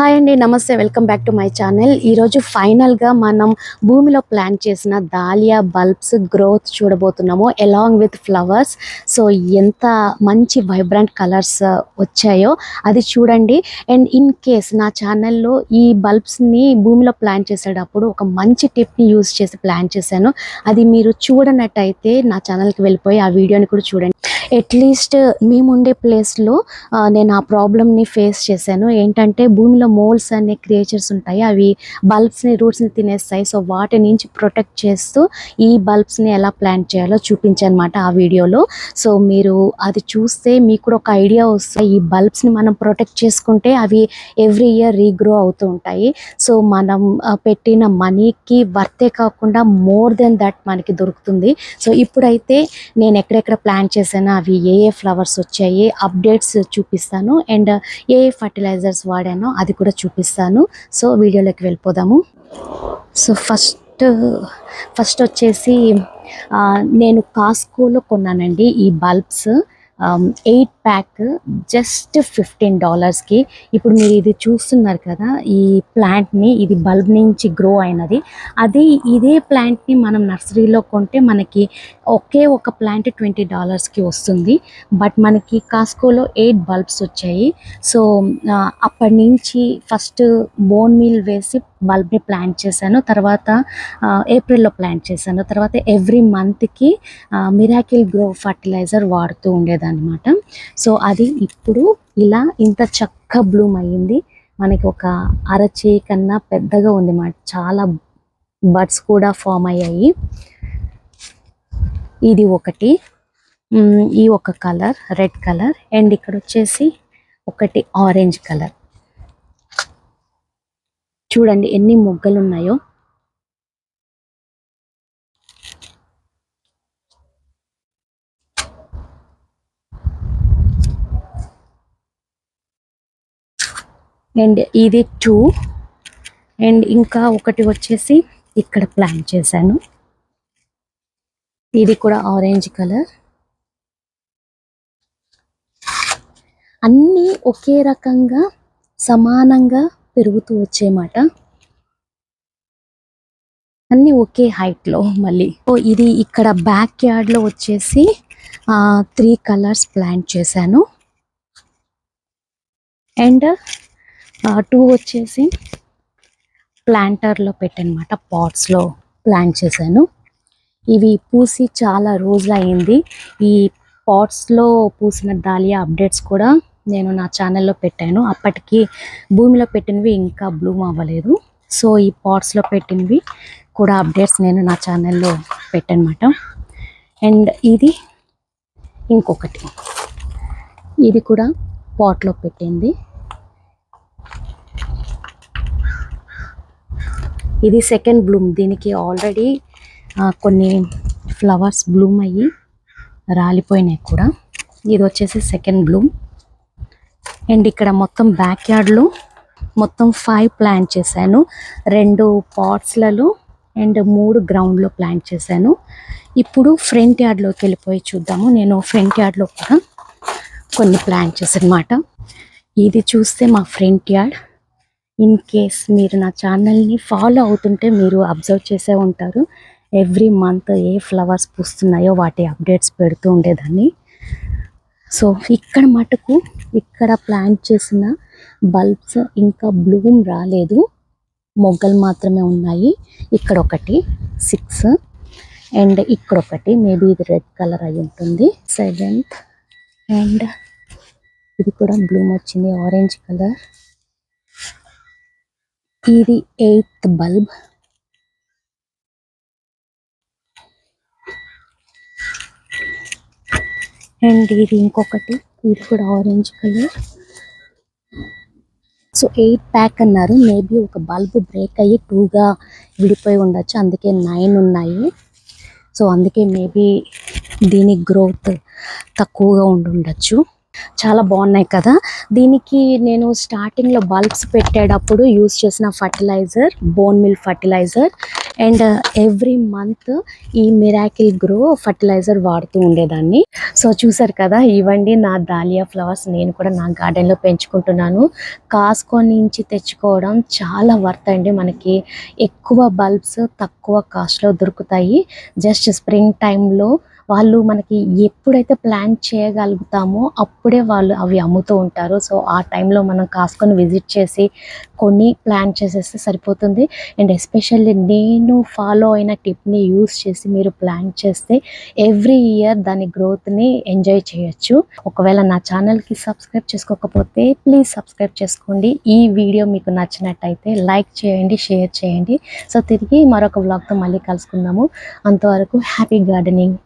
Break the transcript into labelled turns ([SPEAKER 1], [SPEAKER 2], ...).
[SPEAKER 1] Hi అండి నమస్తే welcome back to my channel. ఈరోజు ఫైనల్గా మనం భూమిలో ప్లాంట్ చేసిన దాలియా బల్బ్స్ గ్రోత్ చూడబోతున్నాము అలాంగ్ విత్ ఫ్లవర్స్ సో ఎంత మంచి వైబ్రెంట్ కలర్స్ uh, వచ్చాయో అది చూడండి. అండ్ ఇన్ కేస్ నా ఛానల్లో ఈ బల్బ్స్ని భూమిలో ప్లాంట్ చేసేటప్పుడు ఒక మంచి టిప్ని యూస్ చేసి ప్లాంట్ చేశాను. అది మీరు చూడనట్టయితే నా ఛానల్కి వెళ్ళిపోయి ఆ వీడియోని కూడా చూడండి. అట్లీస్ట్ మేము ఉండే ప్లేస్లో నేను ఆ ప్రాబ్లమ్ని ఫేస్ చేశాను. ఏంటంటే భూమిలో మోల్స్ అనే క్రియేచర్స్ ఉంటాయి అవి బల్బ్స్ని రూట్స్ని తినేస్తాయి. సో వాటి నుంచి ప్రొటెక్ట్ చేస్తూ ఈ బల్బ్స్ని ఎలా ప్లాంట్ చేయాలో చూపించాను అనమాట ఆ వీడియోలో. సో మీరు అది చూస్తే మీకు కూడా ఒక ఐడియా వస్తుంది. ఈ బల్బ్స్ని మనం ప్రొటెక్ట్ చేసుకుంటే అవి ఎవ్రీ ఇయర్ రీగ్రో అవుతూ ఉంటాయి. సో మనం పెట్టిన మనీకి వర్తే కాకుండా మోర్ దెన్ దట్ మనకి దొరుకుతుంది. సో ఇప్పుడైతే నేను ఎక్కడెక్కడ ప్లాన్ చేశానో అవి ఏ ఏ ఫ్లవర్స్ వచ్చాయి అప్డేట్స్ చూపిస్తాను. అండ్ ఏ ఏ ఫర్టిలైజర్స్ వాడానో అది కూడా చూపిస్తాను. సో వీడియోలోకి వెళ్ళిపోదాము. సో ఫస్ట్ ఫస్ట్ వచ్చేసి నేను కాస్కోలో కొన్నానండి ఈ bulbs. Eight pack just fifteen డాలర్స్కి ఇప్పుడు మీరు ఇది చూస్తున్నారు కదా ఈ ప్లాంట్ని ఇది బల్బ్ నుంచి గ్రో అయినది. అదే ఇదే ప్లాంట్ని మనం నర్సరీలో కొంటే మనకి ఒకే ఒక ప్లాంట్ ట్వంటీ డాలర్స్కి వస్తుంది. బట్ మనకి కాస్కోలో ఎయిట్ బల్బ్స్ వచ్చాయి. సో uh, అప్పటి నుంచి ఫస్ట్ బోన్ మీల్ వేసి బల్బ్ని ప్లాంట్ చేశాను. తర్వాత ఏప్రిల్లో ప్లాంట్ చేశాను. తర్వాత ఎవ్రీ మంత్కి మిరాకిల్ గ్రో ఫర్టిలైజర్ వాడుతూ ఉండేదన్నమాట. సో అది ఇప్పుడు ఇలా ఇంత చక్క బ్లూమ్ అయ్యింది. మనకి ఒక అరచేయి కన్నా పెద్దగా ఉంది మాట చాలా బర్డ్స్ కూడా ఫామ్ అయ్యాయి. ఇది ఒకటి. ఈ ఒక కలర్ రెడ్ కలర్. అండ్ ఇక్కడ వచ్చేసి ఒకటి ఆరెంజ్ కలర్. చూడండి ఎన్ని మొగ్గలు ఉన్నాయో అండ్ ఇది టూ. అండ్ ఇంకా ఒకటి వచ్చేసి ఇక్కడ ప్లాన్ చేశాను. ఇది కూడా ఆరెంజ్ కలర్. అన్నీ ఒకే రకంగా సమానంగా పెరుగుతూ వచ్చేమాట అన్నీ ఒకే హైట్లో మళ్ళీ. ఇది ఇక్కడ బ్యాక్ యార్డ్లో వచ్చేసి త్రీ కలర్స్ ప్లాంట్ చేశాను. అండ్ టూ వచ్చేసి ప్లాంటర్లో పెట్టనమాట పాట్స్లో ప్లాంట్ చేశాను. ఇవి పూసి చాలా రోజులు అయింది ఈ పాట్స్లో పూసిన దాలియా అప్డేట్స్ కూడా నేను నా ఛానల్లో పెట్టాను. అప్పటికి భూమిలో పెట్టినవి ఇంకా బ్లూమ్ అవ్వలేదు. సో ఈ పాట్స్లో పెట్టినవి కూడా అప్డేట్స్ నేను నా ఛానల్లో పెట్టనమాట. అండ్ ఇది ఇంకొకటి. ఇది కూడా పాట్లో పెట్టింది. ఇది సెకండ్ బ్లూమ్ దీనికి ఆల్రెడీ కొన్ని ఫ్లవర్స్ బ్లూమ్ అయ్యి రాలిపోయినాయి కూడా. ఇది వచ్చేసి సెకండ్ బ్లూమ్ అండ్ ఇక్కడ మొత్తం బ్యాక్ యార్డ్లో మొత్తం ఫైవ్ ప్లాంట్ చేశాను. రెండు పాట్స్లలో అండ్ మూడు గ్రౌండ్లో ప్లాంట్ చేశాను. ఇప్పుడు ఫ్రంట్ యార్డ్లోకి వెళ్ళిపోయి చూద్దాము. నేను ఫ్రంట్ యార్డ్లో కూడా కొన్ని ప్లాంట్ చేశాను ఇది చూస్తే మా ఫ్రంట్ యార్డ్. ఇన్ కేస్ మీరు నా ఛానల్ని ఫాలో అవుతుంటే మీరు అబ్జర్వ్ చేసే ఉంటారు. ఎవ్రీ మంత్ ఏ ఫ్లవర్స్ పూస్తున్నాయో వాటి అప్డేట్స్ పెడుతూ ఉండేదాన్ని. సో ఇక్కడ మటుకు ఇక్కడ ప్లాంట్ చేసిన బల్బ్స్ ఇంకా బ్లూమ్ రాలేదు. మొగ్గలు మాత్రమే ఉన్నాయి. ఇక్కడ ఒకటి సిక్స్ అండ్ ఇక్కడ ఒకటి మేబీ ఇది రెడ్ కలర్ అయి ఉంటుంది. సెవెంత్ అండ్ ఇది కూడా బ్లూమ్ వచ్చింది ఆరెంజ్ కలర్ ఇది ఎయిత్ బల్బ్ అండ్ ఇది ఇంకొకటి. ఇది కూడా orange colour so eight pack అన్నారు. మేబీ ఒక బల్బ్ బ్రేక్ అయ్యి టూగా విడిపోయి ఉండొచ్చు. అందుకే నైన్ ఉన్నాయి. సో అందుకే మేబీ దీని గ్రోత్ తక్కువగా ఉండి ఉండొచ్చు చాలా బాగున్నాయి కదా. దీనికి నేను స్టార్టింగ్లో బల్బ్స్ పెట్టేటప్పుడు యూస్ చేసిన fertiliser bone meal fertiliser and every month ఈ మిరాకిల్ గ్రో ఫర్టిలైజర్ వాడుతూ ఉండేదాన్ని. సో చూసారు కదా ఇవ్వండి నా దాలియా ఫ్లవర్స్. నేను కూడా నా గార్డెన్లో పెంచుకుంటున్నాను. కాస్కో నుంచి తెచ్చుకోవడం చాలా వర్త్ అండి. మనకి ఎక్కువ బల్బ్స్ తక్కువ కాస్ట్లో దొరుకుతాయి. జస్ట్ స్ప్రింగ్ టైంలో వాళ్ళు మనకి ఎప్పుడైతే ప్లాన్ చేయగలుగుతామో అప్పుడే వాళ్ళు అవి అమ్ముతూ ఉంటారు. సో ఆ టైంలో మనం కాసుకొని విజిట్ చేసి కొన్ని ప్లాన్ చేసేస్తే సరిపోతుంది. అండ్ ఎస్పెషల్లీ నేను ఫాలో అయిన టిప్ని యూస్ చేసి మీరు ప్లాన్ చేస్తే ఎవ్రీ ఇయర్ దాని గ్రోత్ని ఎంజాయ్ చేయొచ్చు. ఒకవేళ నా ఛానల్కి సబ్స్క్రైబ్ చేసుకోకపోతే ప్లీజ్ సబ్స్క్రైబ్ చేసుకోండి. ఈ వీడియో మీకు నచ్చినట్టయితే లైక్ చేయండి షేర్ చేయండి. సో తిరిగి మరొక వ్లాగ్తో మళ్ళీ కలుసుకుందాము. అంతవరకు హ్యాపీ గార్డెనింగ్.